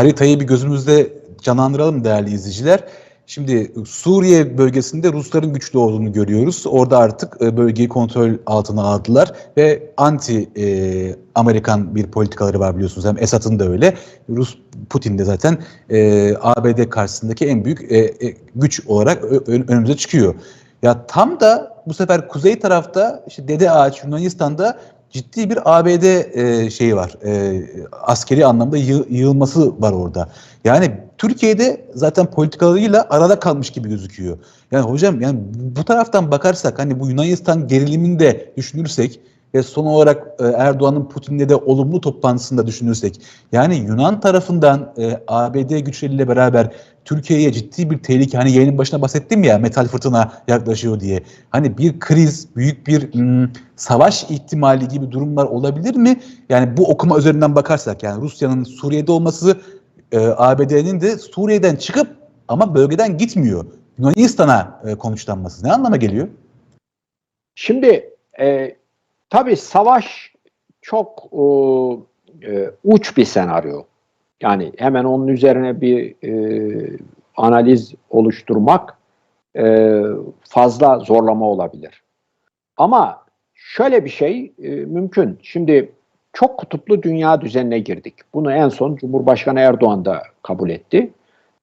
haritayı bir gözümüzde canlandıralım değerli izleyiciler. Şimdi Suriye bölgesinde Rusların güçlü olduğunu görüyoruz. Orada artık e, bölgeyi kontrol altına aldılar ve anti e, Amerikan bir politikaları var biliyorsunuz. Hem Esad'ın da öyle. Rus Putin de zaten e, ABD karşısındaki en büyük e, e, güç olarak önümüze çıkıyor. Ya tam da bu sefer kuzey tarafta işte Dede Ağaç Yunanistan'da ciddi bir ABD e, şeyi var. E, askeri anlamda yığ- yığılması var orada. Yani Türkiye'de zaten politikalarıyla arada kalmış gibi gözüküyor. Yani hocam yani bu taraftan bakarsak hani bu Yunanistan gerilimini de düşünürsek ve son olarak e, Erdoğan'ın Putin'le de olumlu toplantısında düşünürsek yani Yunan tarafından e, ABD güçleriyle beraber Türkiye'ye ciddi bir tehlike hani yayının başına bahsettim ya metal fırtına yaklaşıyor diye. Hani bir kriz, büyük bir hmm, savaş ihtimali gibi durumlar olabilir mi? Yani bu okuma üzerinden bakarsak yani Rusya'nın Suriye'de olması e, ABD'nin de Suriye'den çıkıp ama bölgeden gitmiyor. Yunanistan'a e, konuşlanması ne anlama geliyor? Şimdi tabii savaş çok e, e, uç bir senaryo. Yani hemen onun üzerine bir e, analiz oluşturmak e, fazla zorlama olabilir. Ama şöyle bir şey e, mümkün. Şimdi çok kutuplu dünya düzenine girdik. Bunu en son Cumhurbaşkanı Erdoğan da kabul etti.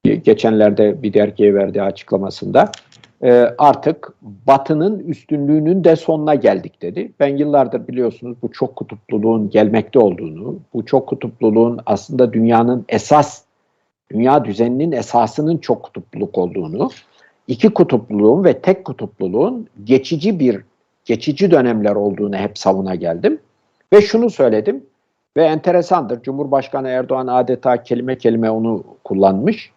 Geçenlerde bir dergiye verdiği açıklamasında e, artık Batı'nın üstünlüğünün de sonuna geldik dedi. Ben yıllardır biliyorsunuz bu çok kutupluluğun gelmekte olduğunu, bu çok kutupluluğun aslında dünyanın esas, dünya düzeninin esasının çok kutupluluk olduğunu, iki kutupluluğun ve tek kutupluluğun geçici bir, geçici dönemler olduğunu hep savuna geldim. Ve şunu söyledim ve enteresandır. Cumhurbaşkanı Erdoğan adeta kelime kelime onu kullanmış.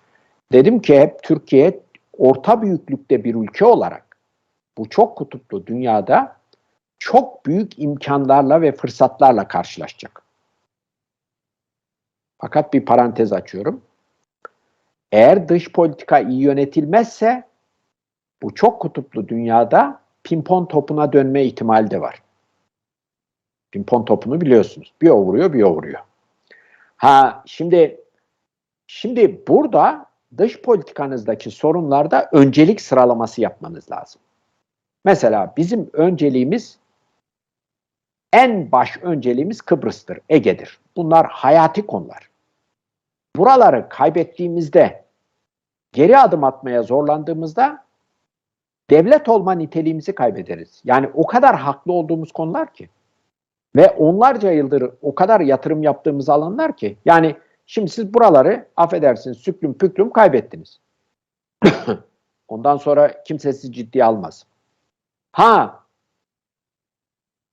Dedim ki hep Türkiye orta büyüklükte bir ülke olarak bu çok kutuplu dünyada çok büyük imkanlarla ve fırsatlarla karşılaşacak. Fakat bir parantez açıyorum. Eğer dış politika iyi yönetilmezse bu çok kutuplu dünyada pimpon topuna dönme ihtimali de var. Pimpon topunu biliyorsunuz. Bir o vuruyor, bir o vuruyor. Ha şimdi şimdi burada dış politikanızdaki sorunlarda öncelik sıralaması yapmanız lazım. Mesela bizim önceliğimiz en baş önceliğimiz Kıbrıs'tır, Ege'dir. Bunlar hayati konular. Buraları kaybettiğimizde, geri adım atmaya zorlandığımızda devlet olma niteliğimizi kaybederiz. Yani o kadar haklı olduğumuz konular ki ve onlarca yıldır o kadar yatırım yaptığımız alanlar ki yani Şimdi siz buraları affedersiniz süklüm püklüm kaybettiniz. Ondan sonra kimse sizi ciddiye almaz. Ha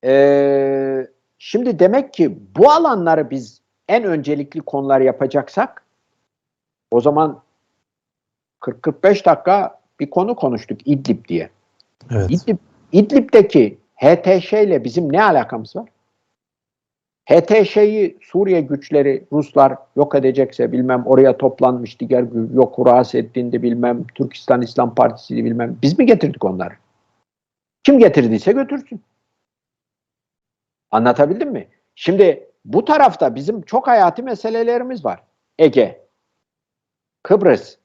ee, şimdi demek ki bu alanları biz en öncelikli konular yapacaksak o zaman 40-45 dakika bir konu konuştuk İdlib diye. Evet. İdlib, İdlib'deki HTŞ ile bizim ne alakamız var? HTŞ'yi Suriye güçleri Ruslar yok edecekse bilmem oraya toplanmış diğer yok Hurasettin'di bilmem Türkistan İslam Partisi'ydi bilmem biz mi getirdik onları? Kim getirdiyse götürsün. Anlatabildim mi? Şimdi bu tarafta bizim çok hayati meselelerimiz var. Ege, Kıbrıs.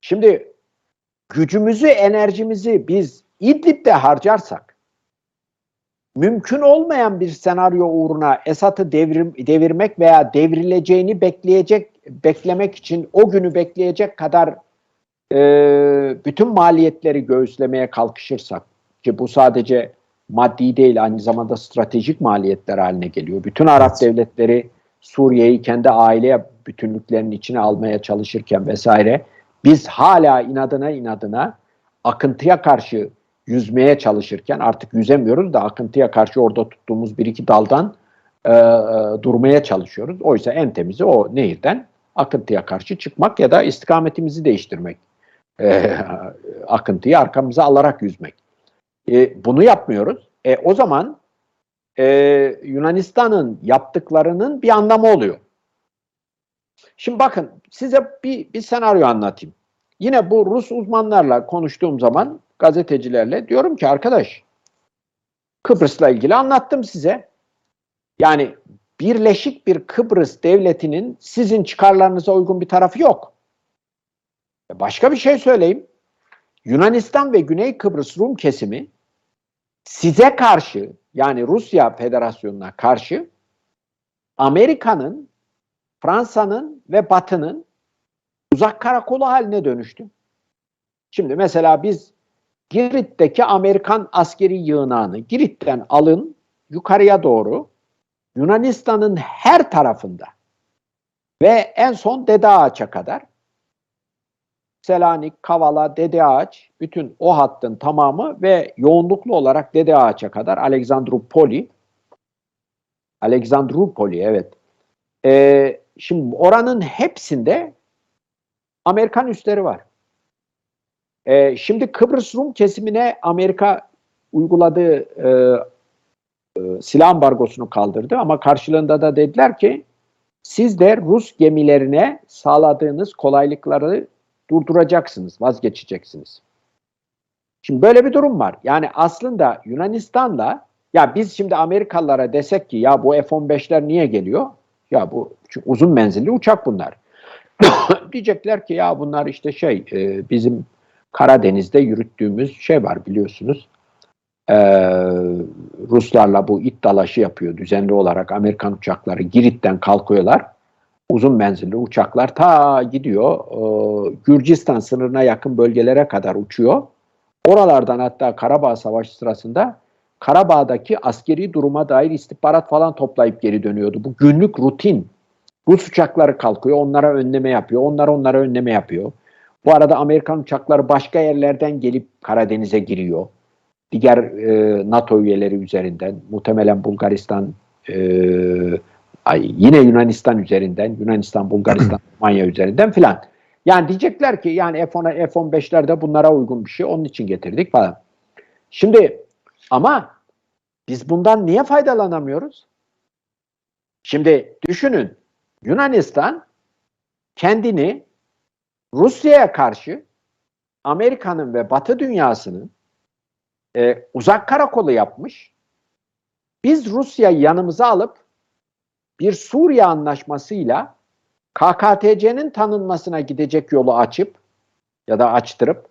Şimdi gücümüzü, enerjimizi biz İdlib'de harcarsak mümkün olmayan bir senaryo uğruna Esad'ı devrim, devirmek veya devrileceğini bekleyecek beklemek için o günü bekleyecek kadar e, bütün maliyetleri göğüslemeye kalkışırsak ki bu sadece maddi değil aynı zamanda stratejik maliyetler haline geliyor. Bütün Arap Evet. devletleri Suriye'yi kendi aile bütünlüklerinin içine almaya çalışırken vesaire biz hala inadına inadına akıntıya karşı yüzmeye çalışırken artık yüzemiyoruz da akıntıya karşı orada tuttuğumuz bir iki daldan e, e, durmaya çalışıyoruz. Oysa en temizi o nehirden akıntıya karşı çıkmak ya da istikametimizi değiştirmek. E, akıntıyı arkamıza alarak yüzmek. E, bunu yapmıyoruz. E, o zaman e, Yunanistan'ın yaptıklarının bir anlamı oluyor. Şimdi bakın size bir, bir senaryo anlatayım. Yine bu Rus uzmanlarla konuştuğum zaman gazetecilerle diyorum ki arkadaş Kıbrıs'la ilgili anlattım size. Yani Birleşik bir Kıbrıs devletinin sizin çıkarlarınıza uygun bir tarafı yok. E, Başka bir şey söyleyeyim. Yunanistan ve Güney Kıbrıs Rum kesimi size karşı yani Rusya Federasyonu'na karşı Amerika'nın, Fransa'nın ve Batı'nın uzak karakolu haline dönüştü. Şimdi mesela biz Girit'teki Amerikan askeri yığınağını Girit'ten alın yukarıya doğru Yunanistan'ın her tarafında ve en son Dede Ağaç'a kadar Selanik, Kavala, Dede Ağaç bütün o hattın tamamı ve yoğunluklu olarak Dede Ağaç'a kadar Alexandropoli Alexandropoli evet. Ee, şimdi oranın hepsinde Amerikan üsleri var. Ee, şimdi Kıbrıs Rum kesimine Amerika uyguladığı e, e, silah ambargosunu kaldırdı ama karşılığında da dediler ki siz de Rus gemilerine sağladığınız kolaylıkları durduracaksınız, vazgeçeceksiniz. Şimdi böyle bir durum var. Yani aslında Yunanistan'la ya biz şimdi Amerikalılara desek ki ya bu F-15'ler niye geliyor? Ya bu uzun menzilli uçak bunlar. Diyecekler ki ya bunlar işte şey e, bizim Karadeniz'de yürüttüğümüz şey var biliyorsunuz. Ee, Ruslarla bu it dalaşı yapıyor düzenli olarak Amerikan uçakları Girit'ten kalkıyorlar. Uzun menzilli uçaklar ta gidiyor e, Gürcistan sınırına yakın bölgelere kadar uçuyor. Oralardan hatta Karabağ Savaşı sırasında Karabağ'daki askeri duruma dair istihbarat falan toplayıp geri dönüyordu. Bu günlük rutin. Rus uçakları kalkıyor, onlara önleme yapıyor, onlar onlara önleme yapıyor. Bu arada Amerikan uçakları başka yerlerden gelip Karadeniz'e giriyor. Diğer e, NATO üyeleri üzerinden, muhtemelen Bulgaristan, e, ay, yine Yunanistan üzerinden, Yunanistan, Bulgaristan, Romanya üzerinden filan. Yani diyecekler ki yani F-10, F-15'ler de bunlara uygun bir şey, onun için getirdik falan. Şimdi ama biz bundan niye faydalanamıyoruz? Şimdi düşünün, Yunanistan kendini Rusya'ya karşı Amerika'nın ve Batı dünyasının e, uzak karakolu yapmış. Biz Rusya'yı yanımıza alıp bir Suriye anlaşmasıyla KKTC'nin tanınmasına gidecek yolu açıp ya da açtırıp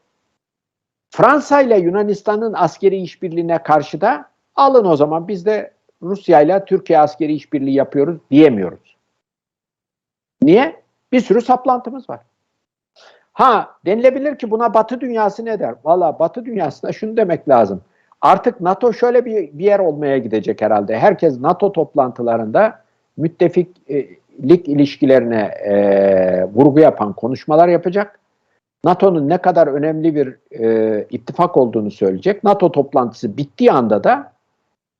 Fransa ile Yunanistan'ın askeri işbirliğine karşı da alın o zaman biz de Rusya ile Türkiye askeri işbirliği yapıyoruz diyemiyoruz. Niye? Bir sürü saplantımız var. Ha denilebilir ki buna Batı dünyası ne der? Valla Batı dünyasına şunu demek lazım. Artık NATO şöyle bir, bir yer olmaya gidecek herhalde. Herkes NATO toplantılarında müttefiklik ilişkilerine e, vurgu yapan konuşmalar yapacak. NATO'nun ne kadar önemli bir e, ittifak olduğunu söyleyecek. NATO toplantısı bittiği anda da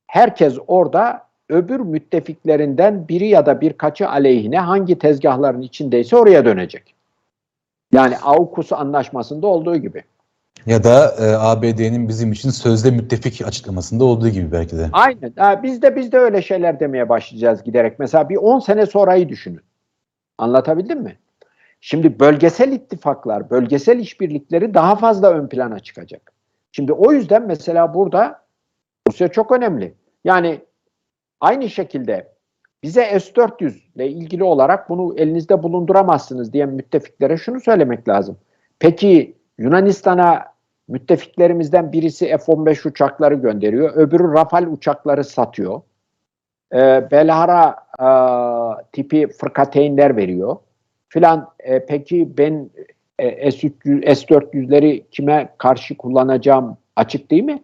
herkes orada öbür müttefiklerinden biri ya da birkaçı aleyhine hangi tezgahların içindeyse oraya dönecek. Yani AUKUS anlaşmasında olduğu gibi. Ya da e, ABD'nin bizim için sözde müttefik açıklamasında olduğu gibi belki de. Aynen. Ha, biz de biz de öyle şeyler demeye başlayacağız giderek. Mesela bir 10 sene sonrayı düşünün. Anlatabildim mi? Şimdi bölgesel ittifaklar, bölgesel işbirlikleri daha fazla ön plana çıkacak. Şimdi o yüzden mesela burada Rusya çok önemli. Yani aynı şekilde bize S-400 ile ilgili olarak bunu elinizde bulunduramazsınız diyen müttefiklere şunu söylemek lazım. Peki Yunanistan'a müttefiklerimizden birisi F-15 uçakları gönderiyor, öbürü Rafale uçakları satıyor. Ee, Belhara e, tipi fırkateynler veriyor filan. E, peki ben e, S-300, S-400'leri kime karşı kullanacağım açık değil mi?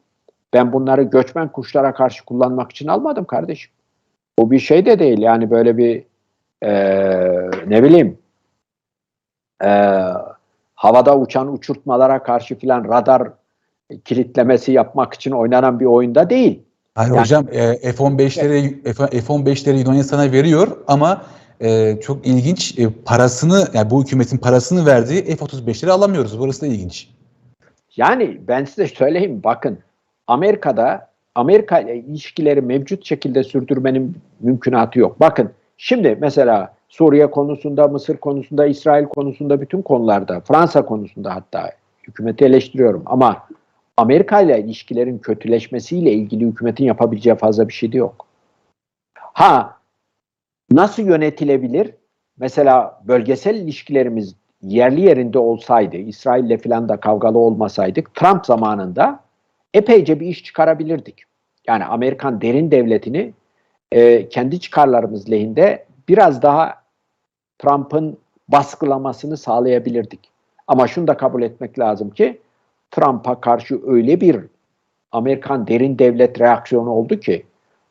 Ben bunları göçmen kuşlara karşı kullanmak için almadım kardeşim. Bu bir şey de değil yani böyle bir e, ne bileyim e, havada uçan uçurtmalara karşı filan radar kilitlemesi yapmak için oynanan bir oyunda değil. Hayır Yani- hocam e, F-15'leri F- F-15'leri Yunanistan'a veriyor ama e, çok ilginç e, parasını yani bu hükümetin parasını verdiği F-35'leri alamıyoruz. Burası da ilginç. Yani ben size söyleyeyim bakın Amerika'da Amerika ile ilişkileri mevcut şekilde sürdürmenin mümkünatı yok. Bakın şimdi mesela Suriye konusunda, Mısır konusunda, İsrail konusunda bütün konularda, Fransa konusunda hatta hükümeti eleştiriyorum ama Amerika ile ilişkilerin kötüleşmesiyle ilgili hükümetin yapabileceği fazla bir şey de yok. Ha nasıl yönetilebilir? Mesela bölgesel ilişkilerimiz yerli yerinde olsaydı, İsrail'le falan da kavgalı olmasaydık, Trump zamanında epeyce bir iş çıkarabilirdik. Yani Amerikan derin devletini e, kendi çıkarlarımız lehinde biraz daha Trump'ın baskılamasını sağlayabilirdik. Ama şunu da kabul etmek lazım ki Trump'a karşı öyle bir Amerikan derin devlet reaksiyonu oldu ki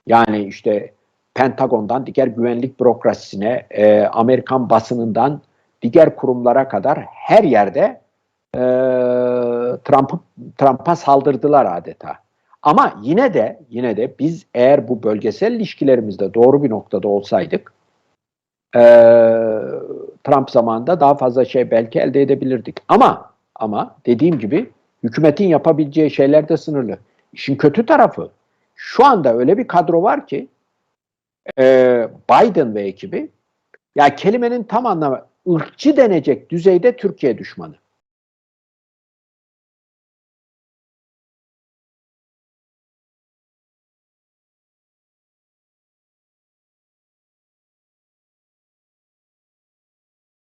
yani işte Pentagon'dan diğer güvenlik bürokrasisine, e, Amerikan basınından diğer kurumlara kadar her yerde e, Trump'a saldırdılar adeta. Ama yine de yine de biz eğer bu bölgesel ilişkilerimizde doğru bir noktada olsaydık e, Trump zamanında daha fazla şey belki elde edebilirdik. Ama ama dediğim gibi hükümetin yapabileceği şeyler de sınırlı. İşin kötü tarafı şu anda öyle bir kadro var ki e, Biden ve ekibi ya kelimenin tam anlamı ırkçı denecek düzeyde Türkiye düşmanı.